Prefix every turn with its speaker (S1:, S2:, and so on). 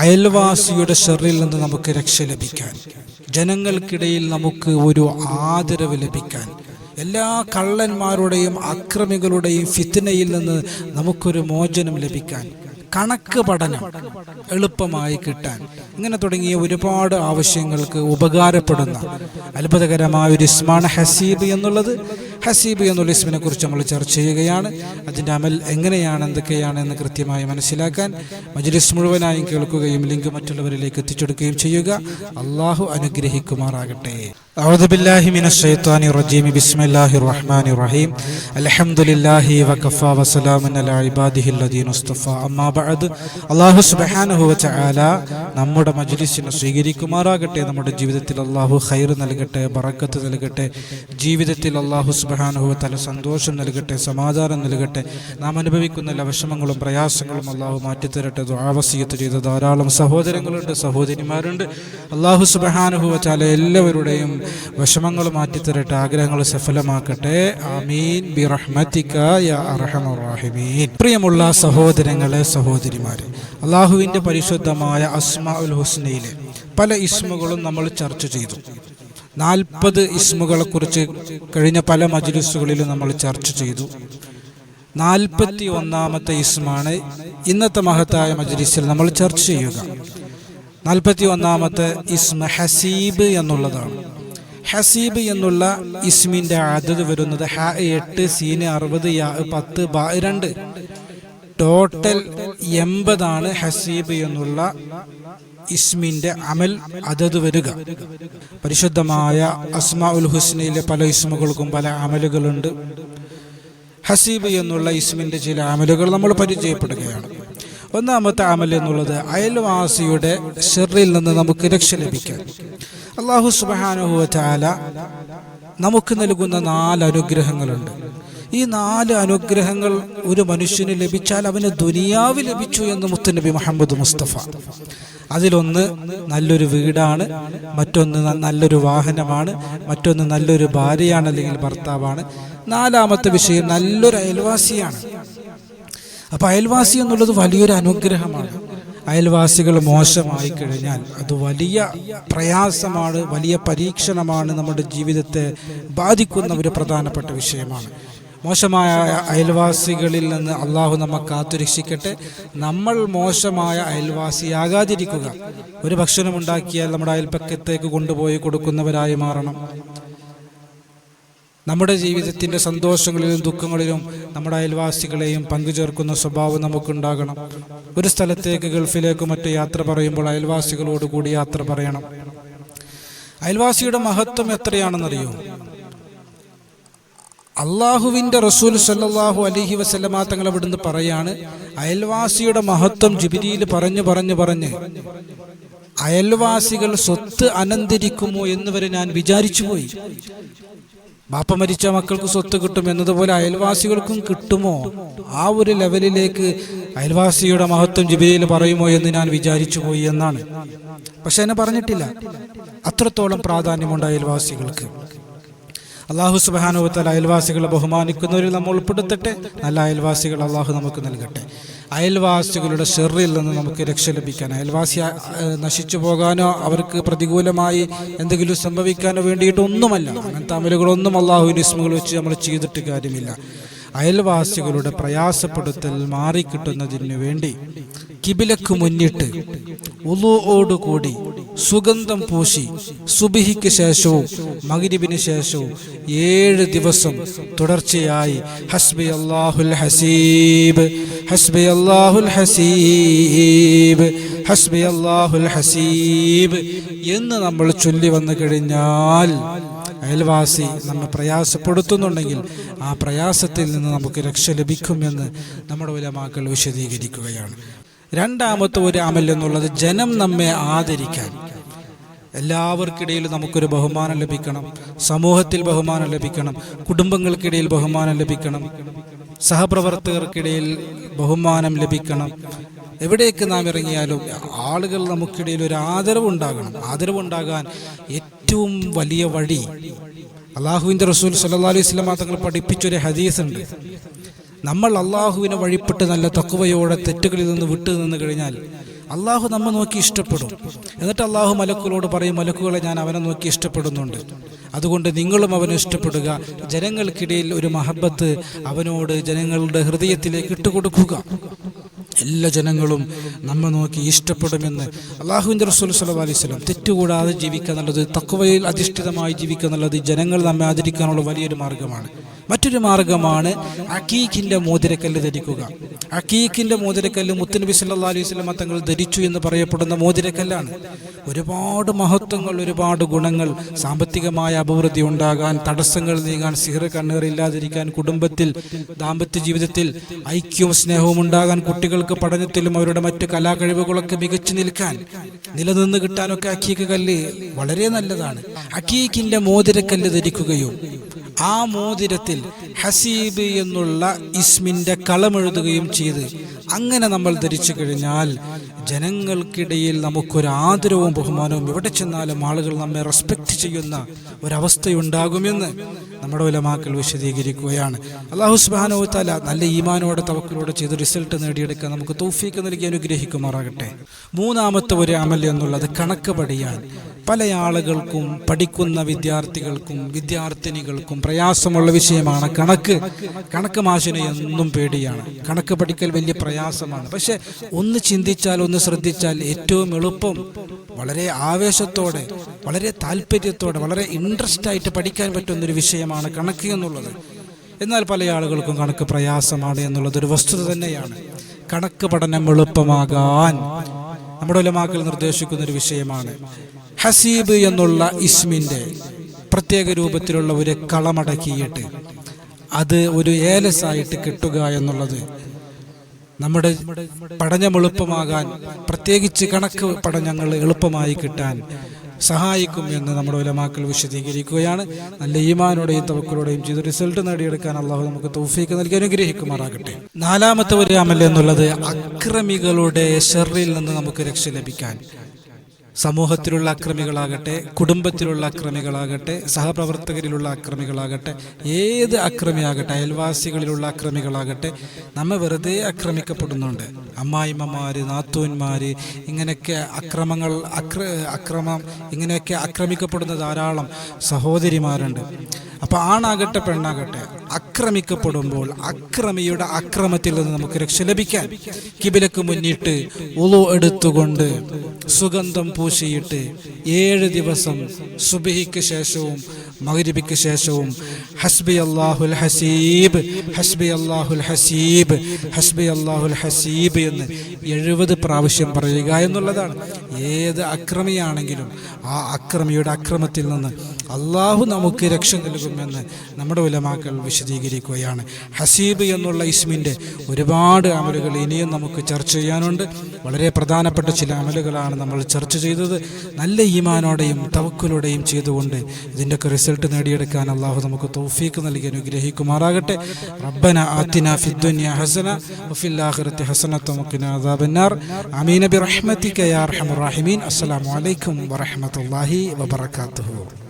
S1: അയൽവാസിയുടെ ഷെറിൽ നിന്ന് നമുക്ക് രക്ഷ ലഭിക്കാൻ ജനങ്ങൾക്കിടയിൽ നമുക്ക് ഒരു ആദരവ് ലഭിക്കാൻ എല്ലാ കള്ളന്മാരുടെയും അക്രമികളുടെയും ഫിത്തിനയിൽ നിന്ന് നമുക്കൊരു മോചനം ലഭിക്കാൻ കണക്ക് പഠനം എളുപ്പമായി കിട്ടാൻ ഇങ്ങനെ തുടങ്ങിയ ഒരുപാട് ആവശ്യങ്ങൾക്ക് ഉപകാരപ്പെടുന്ന അത്ഭുതകരമായ ഒരു ഇസ്മാൻ ഹസീബ് എന്നുള്ളത് ഹസീബ് എന്നുള്ള ഇസ്മിനെ കുറിച്ച് നമ്മൾ ചർച്ച ചെയ്യുകയാണ് അതിൻ്റെ അമൽ എങ്ങനെയാണ് എന്തൊക്കെയാണ് എന്ന് കൃത്യമായി മനസ്സിലാക്കാൻ മജ്ലിസ് മുഴുവനായും കേൾക്കുകയും ലിങ്ക് മറ്റുള്ളവരിലേക്ക് എത്തിച്ചെടുക്കുകയും ചെയ്യുക അള്ളാഹു അനുഗ്രഹിക്കുമാറാകട്ടെ أعوذ بالله من الشيطان الرجيم بسم الله الرحمن الرحيم الحمد لله وكفى وسلام على عباده الذين اصطفى أما بعد അള്ളാഹു സുബ്ഹാനഹു വതആല നമ്മുടെ മജ്ലിസിനെ സ്വീകരിക്കുമാറാകട്ടെ നമ്മുടെ ജീവിതത്തിൽ അള്ളാഹു ഖൈർ നൽകട്ടെ ബറക്കത്ത് നൽകട്ടെ ജീവിതത്തിൽ അള്ളാഹു സുബ്ഹാനഹു വതആല സന്തോഷം നൽകട്ടെ സമാധാനം നൽകട്ടെ. നാം അനുഭവിക്കുന്ന എല്ലാ വിഷമങ്ങളും പ്രയാസങ്ങളും അള്ളാഹു മാറ്റിത്തരട്ടെ ദുആവസിയത്ത് ചെയ്ത ധാരാളം സഹോദരങ്ങളുണ്ട് സഹോദരിമാരുണ്ട്. അള്ളാഹു സുബ്ഹാനഹു വതആല എല്ലാവരുടെയും വിഷമങ്ങൾ മാറ്റിത്തരട്ടെ ആഗ്രഹങ്ങൾ സഫലമാക്കട്ടെ. ആമീൻ. പ്രിയമുള്ള സഹോദരങ്ങളെ സഹോദരിമാരെ അള്ളാഹുവിന്റെ പരിശുദ്ധമായ അസ്മാ ഉൽ ഹുസ്നയിലെ പല ഇസ്മുകളും നമ്മൾ ചർച്ച ചെയ്തു. നാൽപ്പത് ഇസ്മുകളെ കുറിച്ച് കഴിഞ്ഞ പല മജ്ലിസുകളിലും നമ്മൾ ചർച്ച ചെയ്തു. നാൽപ്പത്തി ഒന്നാമത്തെ ഇസ്മാണ് ഇന്നത്തെ മഹത്തായ മജ്ലിസിൽ നമ്മൾ ചർച്ച ചെയ്യുക. നാൽപ്പത്തി ഒന്നാമത്തെ ഇസ്മ ഹസീബ് എന്നുള്ളതാണ്. ഹസീബ് എന്നുള്ള ഇസ്മിന്റെ അതത് വരുന്നത് ഹ എട്ട് സീന് അറുപത് യാ പത്ത് രണ്ട്. ടോട്ടൽ എൺപതാണ് ഹസീബ് എന്നുള്ള ഇസ്മിന്റെ അമൽ അതത് വരിക. പരിശുദ്ധമായ അസ്മാ ഉൽ ഹുസ്നയിലെ പല ഇസ്മുകൾക്കും പല അമലുകളുണ്ട്. ഹസീബ് എന്നുള്ള ഇസ്മിന്റെ ചില അമലുകൾ നമ്മൾ പരിചയപ്പെടുകയാണ്. ഒന്നാമത്തെ അമൽ എന്നുള്ളത് അയൽവാസിയുടെ ഷെറിൽ നിന്ന് നമുക്ക് രക്ഷ ലഭിക്കാൻ. അള്ളാഹു സുബാനുഹുല നമുക്ക് നൽകുന്ന നാല് അനുഗ്രഹങ്ങളുണ്ട്. ഈ നാല് അനുഗ്രഹങ്ങൾ ഒരു മനുഷ്യന് ലഭിച്ചാൽ അവന് ദുനിയാവ് ലഭിച്ചു എന്ന് മുത്തുനബി മുഹമ്മദ് മുസ്തഫ. അതിലൊന്ന് നല്ലൊരു വീടാണ് മറ്റൊന്ന് നല്ലൊരു വാഹനമാണ് മറ്റൊന്ന് നല്ലൊരു ഭാര്യയാണ് അല്ലെങ്കിൽ ഭർത്താവാണ്. നാലാമത്തെ വിഷയം നല്ലൊരു അയൽവാസിയാണ്. അപ്പൊ അയൽവാസി എന്നുള്ളത് വലിയൊരു അനുഗ്രഹമാണ്. അയൽവാസികൾ മോശമായി കഴിഞ്ഞാൽ അത് വലിയ പ്രയാസമാണ് വലിയ പരീക്ഷണമാണ് നമ്മുടെ ജീവിതത്തെ ബാധിക്കുന്ന ഒരു പ്രധാനപ്പെട്ട വിഷയമാണ്. മോശമായ അയൽവാസികളിൽ നിന്ന് അള്ളാഹു നമ്മെ കാത്തുരക്ഷിക്കട്ടെ. നമ്മൾ മോശമായ അയൽവാസിയാകാതിരിക്കുക. ഒരു ഭക്ഷണം ഉണ്ടാക്കിയാൽ നമ്മുടെ അയൽപ്പക്കത്തേക്ക് കൊണ്ടുപോയി കൊടുക്കുന്നവരായി മാറണം. നമ്മുടെ ജീവിതത്തിന്റെ സന്തോഷങ്ങളിലും ദുഃഖങ്ങളിലും നമ്മുടെ അയൽവാസികളെയും പങ്കുചേർക്കുന്ന സ്വഭാവം നമുക്കുണ്ടാകണം. ഒരു സ്ഥലത്തേക്ക് ഗൾഫിലേക്ക് മറ്റു യാത്ര പറയുമ്പോൾ അയൽവാസികളോട് കൂടി യാത്ര പറയണം. അയൽവാസിയുടെ മഹത്വം എത്രയാണെന്നറിയോ? അള്ളാഹുവിന്റെ റസൂൽ സല്ലാഹു അലഹി വസ്ലമാ തങ്ങൾ അവിടുന്ന് പറയാണ് അയൽവാസിയുടെ മഹത്വം ജിബിരിയിൽ പറഞ്ഞു പറഞ്ഞു പറഞ്ഞ് അയൽവാസികൾ സ്വത്ത് അനന്തരിക്കുമോ എന്ന് വരെ ഞാൻ വിചാരിച്ചു പോയി. ബാപ്പ മരിച്ച മക്കൾക്ക് സ്വത്ത് കിട്ടും എന്നതുപോലെ അയൽവാസികൾക്കും കിട്ടുമോ? ആ ഒരു ലെവലിലേക്ക് അയൽവാസിയുടെ മഹത്വം ജിബിലിയിൽ പറയുമോ എന്ന് ഞാൻ വിചാരിച്ചു പോയി എന്നാണ്. പക്ഷെ എന്നെ പറഞ്ഞിട്ടില്ല. അത്രത്തോളം പ്രാധാന്യമുണ്ട് അയൽവാസികൾക്ക്. അള്ളാഹു സുബാനുവത്തല അയൽവാസികളെ ബഹുമാനിക്കുന്നവരിൽ നമ്മൾ ഉൾപ്പെടുത്തട്ടെ. നല്ല അയൽവാസികൾ അള്ളാഹു നമുക്ക് നൽകട്ടെ. അയൽവാസികളുടെ ഷെറിൽ നിന്ന് നമുക്ക് രക്ഷ ലഭിക്കാൻ അയൽവാസി നശിച്ചു പോകാനോ അവർക്ക് പ്രതികൂലമായി എന്തെങ്കിലും സംഭവിക്കാനോ വേണ്ടിയിട്ടൊന്നുമല്ല. അങ്ങനത്തെ അമലുകളൊന്നും അള്ളാഹുവിന്റെ ഇസ്മുകൾ വെച്ച് നമ്മൾ ചെയ്തിട്ട് കാര്യമില്ല. അയൽവാസികളുടെ പ്രയാസപ്പെടുത്തൽ മാറിക്കിട്ടുന്നതിന് വേണ്ടി കിബിലക്ക് മുന്നിട്ട് ഉളുവോടുകൂടി സുഗന്ധം പൂശി സുബിഹിക്ക് ശേഷവും മഗ്രിബിന് ശേഷവും ഏഴ് ദിവസം തുടർച്ചയായി ഹസ്ബി അള്ളാഹുൽ ഹസീബ് ഹസ്ബി അള്ളാഹുൽ ഹസീബ് ഹസ്ബി അള്ളാഹുൽ ഹസീബ് എന്ന് നമ്മൾ ചൊല്ലി വന്നു കഴിഞ്ഞാൽ അയൽവാസി നമ്മെ പ്രയാസപ്പെടുത്തുന്നുണ്ടെങ്കിൽ ആ പ്രയാസത്തിൽ നിന്ന് നമുക്ക് രക്ഷ ലഭിക്കുമെന്ന് നമ്മുടെ ഉലമാക്കൾ വിശദീകരിക്കുകയാണ്. രണ്ടാമത്തെ ഒരു അമൽ എന്നുള്ളത് ജനം നമ്മെ ആദരിക്കാൻ. എല്ലാവർക്കിടയിലും നമുക്കൊരു ബഹുമാനം ലഭിക്കണം. സമൂഹത്തിൽ ബഹുമാനം ലഭിക്കണം. കുടുംബങ്ങൾക്കിടയിൽ ബഹുമാനം ലഭിക്കണം. സഹപ്രവർത്തകർക്കിടയിൽ ബഹുമാനം ലഭിക്കണം. എവിടേക്ക് നാം ഇറങ്ങിയാലും ആളുകൾ നമുക്കിടയിൽ ഒരു ആദരവ് ഉണ്ടാകണം ആദരവ് ഉണ്ടാകാൻ ഏറ്റവും വലിയ വഴി അള്ളാഹുവിന്റെ റസൂൽ സല്ലാ അലൈഹി സ്വലാം തങ്ങൾ പഠിപ്പിച്ചൊരു ഹദീസ് ഉണ്ട് നമ്മൾ അള്ളാഹുവിനെ വഴിപ്പെട്ട് നല്ല തക്കുവയോടെ തെറ്റുകളിൽ നിന്ന് വിട്ടു നിന്ന് കഴിഞ്ഞാൽ അള്ളാഹു നമ്മൾ നോക്കി ഇഷ്ടപ്പെടും. എന്നിട്ട് അള്ളാഹു മലക്കുകളോട് പറയും മലക്കുകളെ ഞാൻ അവനെ നോക്കി ഇഷ്ടപ്പെടുന്നുണ്ട്. അതുകൊണ്ട് നിങ്ങളും അവനെ ഇഷ്ടപ്പെടുക. ജനങ്ങൾക്കിടയിൽ ഒരു മഹബത്ത് അവനോട് ജനങ്ങളുടെ ഹൃദയത്തിലേക്ക് ഇട്ടുകൊടുക്കുക. എല്ലാ ജനങ്ങളും നമ്മെ നോക്കി ഇഷ്ടപ്പെടുമെന്ന് അള്ളാഹുവിന്റെ റസൂൽ സല്ലാ അലൈഹി സ്വലം തെറ്റുകൂടാതെ ജീവിക്കുക എന്നുള്ളത് തക്കുവയിൽ അധിഷ്ഠിതമായി ജീവിക്കുക എന്നുള്ളത് ജനങ്ങൾ നമ്മെ ആദരിക്കാനുള്ള വലിയൊരു മാർഗമാണ്. മറ്റൊരു മാർഗമാണ് അക്കീഖിന്റെ മോതിരക്കല്ല് ധരിക്കുക. അക്കീഖിന്റെ മോതിരക്കല്ല് മുത്തുനബി സല്ലല്ലാഹു അലൈഹി വസല്ലം തങ്ങൾ ധരിച്ചു എന്ന് പറയപ്പെടുന്ന മോതിരക്കല്ലാണ്. ഒരുപാട് മഹത്വങ്ങൾ ഒരുപാട് ഗുണങ്ങൾ സാമ്പത്തികമായ അഭിവൃദ്ധി ഉണ്ടാകാൻ തടസ്സങ്ങൾ നീങ്ങാൻ സിഹർ കണ്ണേറില്ലാതിരിക്കാൻ കുടുംബത്തിൽ ദാമ്പത്യ ജീവിതത്തിൽ ഐക്യവും സ്നേഹവും ഉണ്ടാകാൻ കുട്ടികൾക്ക് പഠനത്തിലും അവരുടെ മറ്റ് കലാകഴിവുകളൊക്കെ മികച്ചു നിൽക്കാൻ നിലനിന്ന് കിട്ടാനൊക്കെ അക്കീക്ക് കല്ല് വളരെ നല്ലതാണ്. അക്കീക്കിന്റെ മോതിരക്കല്ല് ധരിക്കുകയോ ആ മോതിരത്തിൽ ഹസീബ് എന്നുള്ള ഇസ്മിന്റെ കളമെഴുതുകയും ചെയ്ത് അങ്ങനെ നമ്മൾ ധരിച്ചു കഴിഞ്ഞാൽ ജനങ്ങൾക്കിടയിൽ നമുക്കൊരു ആദരവും ബഹുമാനവും എവിടെ ചെന്നാലും ആളുകൾ നമ്മെ റെസ്പെക്റ്റ് ചെയ്യുന്ന ഒരവസ്ഥയുണ്ടാകുമെന്ന് നമ്മുടെ ഉലമാക്കൾ വിശദീകരിക്കുകയാണ്. അള്ളാഹു സുബാനോ താല നല്ല ഈമാനോടെ തവക്കിലൂടെ ചെയ്ത് റിസൾട്ട് നേടിയെടുക്കാൻ നമുക്ക് തൗഫീക്ക് നൽകി അനുഗ്രഹിക്കുമാറാകട്ടെ. മൂന്നാമത്തെ ഒരു അമൽ എന്നുള്ളത് കണക്ക് പഠിയാൻ പല ആളുകൾക്കും പഠിക്കുന്ന വിദ്യാർത്ഥികൾക്കും വിദ്യാർത്ഥിനികൾക്കും പ്രയാസമുള്ള വിഷയമാണ് കണക്ക്. കണക്ക് മാഷിന് എന്നും പേടിയാണ്. കണക്ക് പഠിക്കൽ വലിയ പ്രയാസമാണ്. പക്ഷെ ഒന്ന് ചിന്തിച്ചാൽ ഒന്ന് ശ്രദ്ധിച്ചാൽ ഏറ്റവും എളുപ്പം വളരെ ആവേശത്തോടെ വളരെ താല്പര്യത്തോടെ വളരെ ഇൻട്രസ്റ്റ് ആയിട്ട് പഠിക്കാൻ പറ്റുന്ന ഒരു വിഷയമാണ് കണക്ക് എന്നുള്ളത്. എന്നാൽ പല ആളുകൾക്കും കണക്ക് പ്രയാസമാണ് എന്നുള്ളത് ഒരു വസ്തുത തന്നെയാണ്. കണക്ക് പഠനം എളുപ്പമാകാൻ നമ്മുടെ ഉലമാക്കൾ നിർദ്ദേശിക്കുന്ന ഒരു വിഷയമാണ്. ഹസീബ് എന്നുള്ള ഇസ്മിന്റെ പ്രത്യേക രൂപത്തിലുള്ള ഒരു കളമടക്കിയിട്ട് അത് ഒരു ഏലസായിട്ട് കിട്ടുക എന്നുള്ളത് നമ്മുടെ പഠനം എളുപ്പമാകാൻ പ്രത്യേകിച്ച് കണക്ക് പഠനങ്ങൾ എളുപ്പമായി കിട്ടാൻ സഹായിക്കും എന്ന് നമ്മുടെ ഉലമാക്കൾ വിശദീകരിക്കുകയാണ്. നല്ല ഈമാനോടെയും തവക്കളോടെയും ചെയ്ത് റിസൾട്ട് നേടിയെടുക്കാൻ അള്ളാഹു നമുക്ക് തൗഫീക്ക് നൽകി അനുഗ്രഹിക്കുമാറാകട്ടെ. നാലാമത്തെ ഒരു അമൽ എന്നുള്ളത് അക്രമികളുടെ ഷെറിൽ നിന്ന് നമുക്ക് രക്ഷ ലഭിക്കാൻ സമൂഹത്തിലുള്ള അക്രമികളാകട്ടെ കുടുംബത്തിലുള്ള അക്രമികളാകട്ടെ സഹപ്രവർത്തകരിലുള്ള അക്രമികളാകട്ടെ ഏത് അക്രമിയാകട്ടെ അയൽവാസികളിലുള്ള അക്രമികളാകട്ടെ നമ്മെ വെറുതെ ആക്രമിക്കപ്പെടുന്നുണ്ട് അമ്മായിമ്മമാര് നാത്തൂന്മാര് ഇങ്ങനെയൊക്കെ അക്രമങ്ങൾ അക്ര അക്രമം ഇങ്ങനെയൊക്കെ ആക്രമിക്കപ്പെടുന്ന ധാരാളം സഹോദരിമാരുണ്ട്. അപ്പൊ ആണാകട്ടെ പെണ്ണാകട്ടെ ആക്രമിക്കപ്പെടുമ്പോൾ അക്രമിയുടെ അക്രമത്തിൽ നിന്ന് നമുക്ക് രക്ഷ ലഭിക്കാൻ കിബിലക്ക് മുന്നിട്ട് ഉളു എടുത്തുകൊണ്ട് സുഗന്ധം പൂശിയിട്ട് ഏഴ് ദിവസം സുബഹിക്ക് ശേഷവും മകരിബിക്ക് ശേഷവും ഹസ്ബി അള്ളാഹുൽ ഹസീബ് ഹസ്ബി അള്ളാഹുൽ ഹസീബ് ഹസ്ബി അള്ളാഹുൽ ഹസീബ് എന്ന് എഴുപത് പ്രാവശ്യം പറയുക എന്നുള്ളതാണ്. ഏത് അക്രമിയാണെങ്കിലും ആ അക്രമിയുടെ അക്രമത്തിൽ നിന്ന് അള്ളാഹു നമുക്ക് രക്ഷ നൽകുമെന്ന് നമ്മുടെ ഉലമാക്കൾ വിശദീകരിക്കുകയാണ്. ഹസീബ് എന്നുള്ള ഇസ്മിന്റെ ഒരുപാട് അമലുകൾ ഇനിയും നമുക്ക് ചർച്ച ചെയ്യാനുണ്ട്. വളരെ പ്രധാനപ്പെട്ട ചില അമലുകളാണ് നമ്മൾ ചർച്ച ചെയ്തത്. നല്ല ഈമാനോടെയും തവക്കലോടെയും ചെയ്തുകൊണ്ട് ഇതിന്റെയൊക്കെ റിസൾട്ട് നേടിയെടുക്കാൻ അള്ളാഹു നമുക്ക് തൗഫീക്ക് നൽകി അനുഗ്രഹിക്കുമാറാകട്ടെ. റബ്ബന ആത്തിന ഫിദ്ദുനിയ ഹസന വഫിൽ ഹസന ഹസനത വഖിന അദാബന്നാർ. ആമീൻ. ബിറഹ്മതിക യാ അർഹമർ റഹീമീൻ. അസ്സലാമു അലൈക്കും വറഹ്മത്തുള്ളാഹി വബറകാതുഹു.